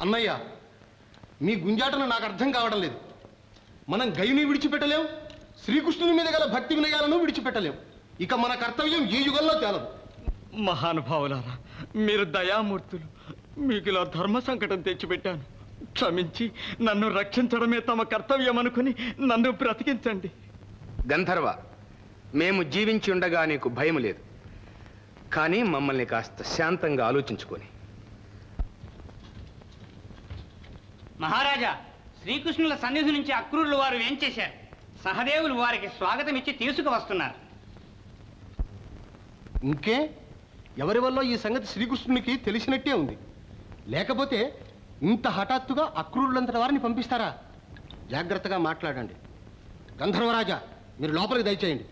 అన్నయ్య మీ గుంజాటను నాకు అర్థం కావడం లేదు. మనం గైని విడిచిపెట్టలేం శ్రీకృష్ణుని మీద గల భక్తి వినయాలను విడిచిపెట్టలేం. ఇక మన కర్తవ్యం ఈ యుగంలో తేలదు. మహానుభావులారా మీరు దయామూర్తులు. మీకు ఇలా ధర్మ సంకటం తెచ్చిపెట్టాను. క్షమించి నన్ను రక్షించడమే తమ కర్తవ్యం అనుకుని నన్ను బ్రతికించండి. గంధర్వ మేము జీవించి ఉండగా నీకు భయం లేదు. కానీ మమ్మల్ని కాస్త శాంతంగా ఆలోచించుకొని. మహారాజా శ్రీకృష్ణుల సన్నిధి నుంచి అక్రూరులు వారు ఏం చేశారు? సహదేవులు వారికి స్వాగతం ఇచ్చి తీసుకువస్తున్నారు. ఇంకే ఎవరి వల్ల ఈ సంగతి శ్రీకృష్ణునికి తెలిసినట్టే ఉంది? లేకపోతే ఇంత హఠాత్తుగా అక్రూరులంతటి వారిని పంపిస్తారా? జాగ్రత్తగా మాట్లాడండి. గంధర్వరాజా మీరు లోపలికి దయచేయండి.